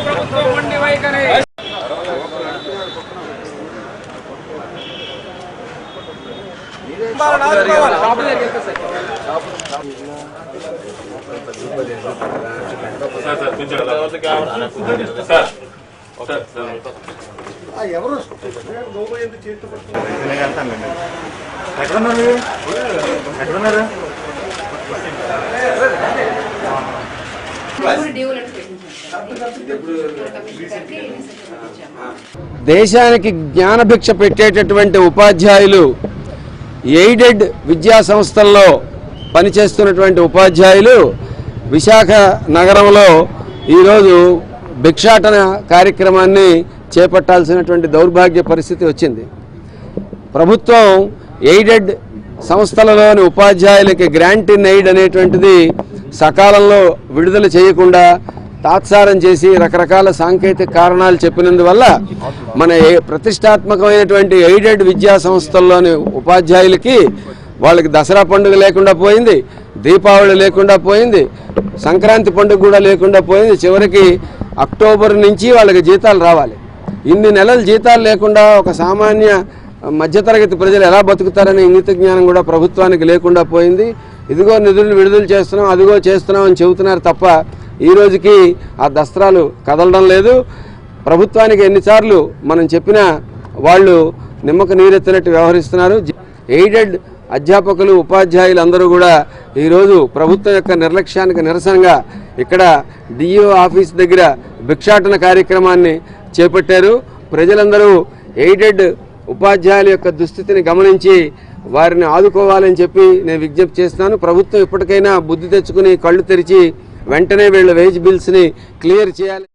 ప్రభుత్వం మొండి వైఖరి. సార్ ఎక్కడున్నారు ఎక్కడున్నారు దేశానికి జ్ఞానభిక్ష పెట్టేటటువంటి ఉపాధ్యాయులు ఎయిడెడ్ విద్యా సంస్థల్లో పనిచేస్తున్నటువంటి ఉపాధ్యాయులు విశాఖ నగరంలో ఈరోజు భిక్షాటన కార్యక్రమాన్ని చేపట్టాల్సినటువంటి దౌర్భాగ్య పరిస్థితి వచ్చింది. ప్రభుత్వం ఎయిడెడ్ సంస్థలలోని ఉపాధ్యాయులకి గ్రాంట్ ఇన్ ఎయిడ్ అనేటువంటిది సకాలంలో విడుదల చేయకుండా తాత్సారం చేసి రకరకాల సాంకేతిక కారణాలు చెప్పినందువల్ల మన ఏ- ప్రతిష్టాత్మకమైనటువంటి ఎయిడెడ్ విద్యా సంస్థల్లోని ఉపాధ్యాయులకి వాళ్ళకి దసరా పండుగ లేకుండా పోయింది దీపావళి లేకుండా పోయింది సంక్రాంతి పండుగ కూడా లేకుండా పోయింది. చివరికి అక్టోబర్ నుంచి వాళ్ళకి జీతాలు రావాలి. ఇన్ని నెలలు జీతాలు లేకుండా ఒక సామాన్య మధ్యతరగతి ప్రజలు ఎలా బతుకుతారనే ఇంగిత జ్ఞానం కూడా ప్రభుత్వానికి లేకుండా పోయింది. ఇదిగో నిధులు విడుదల చేస్తున్నాం అదిగో చేస్తున్నాం అని చెబుతున్నారు తప్ప ఈ రోజుకి ఆ దస్త్రాలు కదలడం లేదు. ప్రభుత్వానికి ఎన్నిసార్లు మనం చెప్పినా వాళ్ళు నిమ్మక నీరెత్తినట్టు వ్యవహరిస్తున్నారు. ఎయిడెడ్ అధ్యాపకులు ఉపాధ్యాయులు అందరూ కూడా ఈరోజు ప్రభుత్వం యొక్క నిర్లక్ష్యానికి నిరసనగా ఇక్కడ డిఈఓ ఆఫీస్ దగ్గర భిక్షాటన కార్యక్రమాన్ని చేపట్టారు. ప్రజలందరూ ఎయిడెడ్ ఉపాధ్యాయుల యొక్క దుస్థితిని గమనించి వారిని ఆదుకోవాలని చెప్పి నేను విజ్ఞప్తి చేస్తున్నాను. ప్రభుత్వం ఇప్పటికైనా బుద్ధి తెచ్చుకుని కళ్ళు తెరిచి వెంటనే వీళ్ళ వేజ్ బిల్స్ని క్లియర్ చేయాలి.